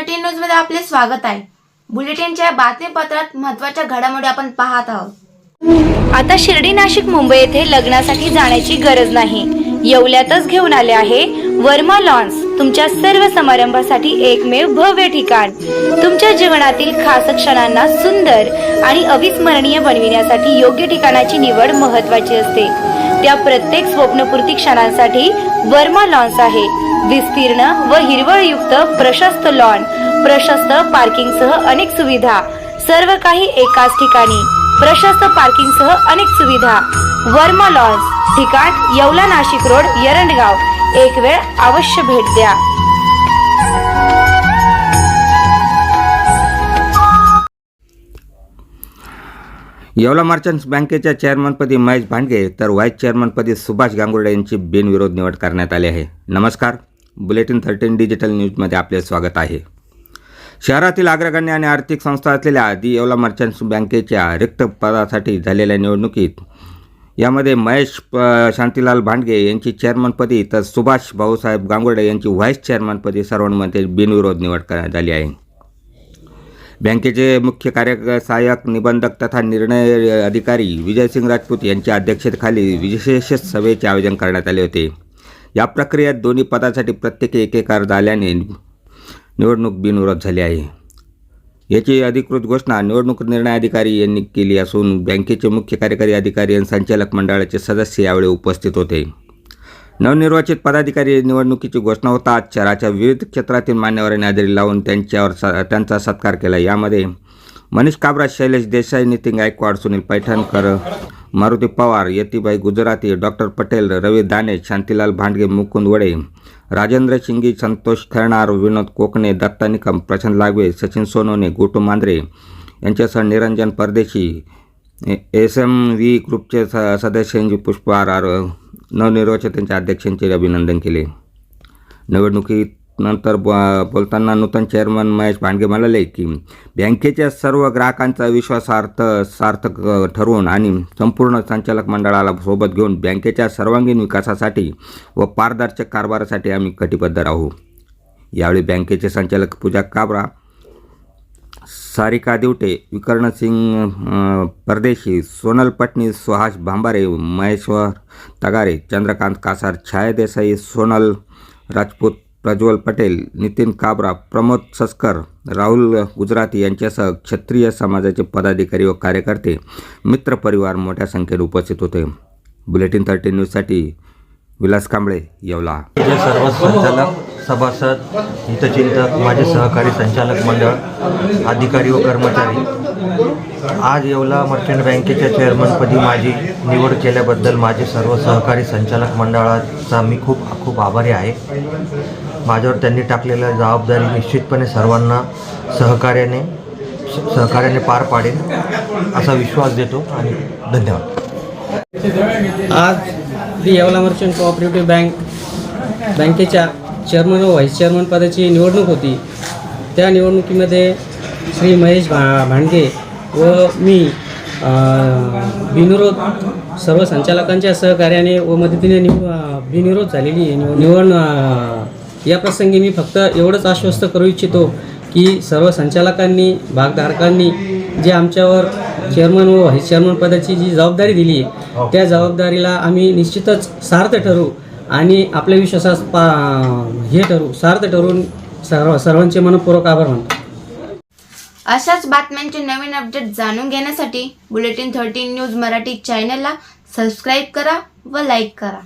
Bulletin न्यूजमध्ये आपले स्वागत आहे. बुलेटिनच्या बातमीपत्रात महत्त्वाच्या घडामोडी आपण पाहत आहोत. आता शिर्डी नाशिक मुंबई येथे लग्नासाठी जाण्याची गरज नाही. येवल्यातच घेऊन आले आहे वर्मा लॉन्स तुमच्या सर्व समारंभासाठी एकमेव भव्य ठिकाण. तुमच्या जीवनातील खास क्षणांना सुंदर आणि अविस्मरणीय बनविण्यासाठी योग्य ठिकाणाची निवड महत्वाची असते. त्या प्रत्येक स्वप्नपूर्ती क्षणांसाठी वर्मा लॉन्स आहे. विस्तीर्ण व हिरवळयुक्त प्रशस्त लॉन प्रशस्त पार्किंगसह अनेक सुविधा सर्व काही एकाच ठिकाणी. प्रशस्त पार्किंगसह अनेक सुविधा. वर्मा लॉन्स ठिकाण येवला नाशिक रोड यरंडगाव. एक वेळ अवश्य भेट द्या. येवला मर्चंट्स बँकेच्या चेअरमनपदी महेश भांडगे तर व्हाईस चेअरमनपदी सुभाष गांगुर्डे यांची बिनविरोध निवड करण्यात आली आहे. नमस्कार. बुलेटिन थर्टीन डिजिटल न्यूजमध्ये आपले स्वागत आहे. शहरातील अग्रगण्य आणि आर्थिक संस्था असलेल्या दि येवला मर्चंट्स बँकेच्या रिक्त पदासाठी झालेल्या निवडणुकीत यामध्ये महेश प- शांतीलाल भांडगे यांची चेअरमनपदी तर सुभाष भाऊसाहेब गांगुर्डे यांची व्हाईस चेअरमनपदी सर्वांमध्ये बिनविरोध निवड करण्यात आली आहे. बँकेचे मुख्य कार्य सहाय्यक निबंधक तथा निर्णय अधिकारी विजयसिंग राजपूत यांच्या अध्यक्षतेखाली विशेष सभेचे आयोजन करण्यात आले होते. या प्रक्रियेत दोन्ही पदासाठी प्रत्येकी एक एक अर्ज आल्याने निवडणूक बिनविरोध झाली आहे. याची अधिकृत घोषणा निवडणूक निर्णय अधिकारी यांनी केली असून बँकेचे मुख्य कार्यकारी अधिकारी आणि संचालक मंडळाचे सदस्य यावेळी उपस्थित होते. नवनिर्वाचित पदाधिकारी निवडणुकीची घोषणा होताच शहराच्या विविध क्षेत्रातील मान्यवरांनी हजेरी लावून त्यांच्यावर स त्यांचा सत्कार केला. यामध्ये मनीष काबरा शैलेश देसाई नितीन गायकवाड सुनील पैठणकर मारुती पवार यतीबाई गुजराती डॉक्टर पटेल रवी दाने शांतीलाल भांडगे मुकुंद वडे राजेंद्र शिंगी संतोष खरणार विनोद कोकणे दत्ता निकम प्रशांत लागवे सचिन सोनवणे गोटू मांद्रे यांच्यासह निरंजन परदेशी एस एम व्ही ग्रुपचे स सदस्यांची पुष्पहार आर- नवनिर्वाचितांच्या अध्यक्षांचे अभिनंदन केले. निवडणुकीनंतर ब बोलताना नूतन चेअरमन महेश भांडगे म्हणाले की बँकेच्या सर्व ग्राहकांचा विश्वासार्थ सार्थक ठरवून आणि संपूर्ण संचालक मंडळाला सोबत घेऊन बँकेच्या सर्वांगीण विकासासाठी व पारदर्शक कारभारासाठी आम्ही कटिबद्ध राहू. यावेळी बँकेचे संचालक पूजा काबरा सारिका दिवटे विकर्णसिंग परदेशी सोनल पटणी सुहास भांबारे महेश्वर तगारे चंद्रकांत कासार छाया देसाई सोनल राजपूत प्रज्वल पटेल नितीन काबरा प्रमोद सस्कर राहुल गुजराती यांच्यासह क्षत्रिय समाजाचे पदाधिकारी व कार्यकर्ते मित्रपरिवार मोठ्या संख्येने उपस्थित होते. बुलेटिन थर्टी न्यूजसाठी विलास कांबळे येवला. जे सर्व संचालक सभासद हितचिंतक माझे सहकारी संचालक मंडळ अधिकारी व कर्मचारी आज येवला मर्चंट बँकेच्या चेअरमनपदी माझी निवड केल्याबद्दल माझे सर्व सहकारी संचालक मंडळाचा मी खूप खूप आभारी आहे. माझ्यावर त्यांनी टाकलेल्या जबाबदारी निश्चितपणे सर्वांना सहकार्याने सहकार्याने पार पाडेन असा विश्वास देतो आणि धन्यवाद. आज Shri Yeola merchant cooperative bank बँकेच्या चेअरमन व व्हाईस चेअरमन पदाची निवडणूक होती. त्या निवडणुकीमध्ये श्री महेश भा भांडगे व मी बिनविरोध सर्व संचालकांच्या सहकार्याने व मदतीने निव बिनविरोध झालेली निवड या प्रसंगी मी फक्त एवढंच आश्वस्त करू इच्छितो की सर्व संचालकांनी भागधारकांनी जे आमच्यावर चेअरमन व व्हाईस चेअरमन पदाची जी जबाबदारी दिली आहे त्या जबाबदारीला आम्ही निश्चितच सार्थ ठरू आणि आपल्या विश्वासास पा हे ठरू सार्थ ठरून सर्व सर्वांचे मनपूर्वक आभार मानतो. अशाच बातम्यांचे नवीन अपडेट जाणून घेण्यासाठी बुलेटिन थर्टी न्यूज मराठी चॅनलला सबस्क्राईब करा व लाईक करा.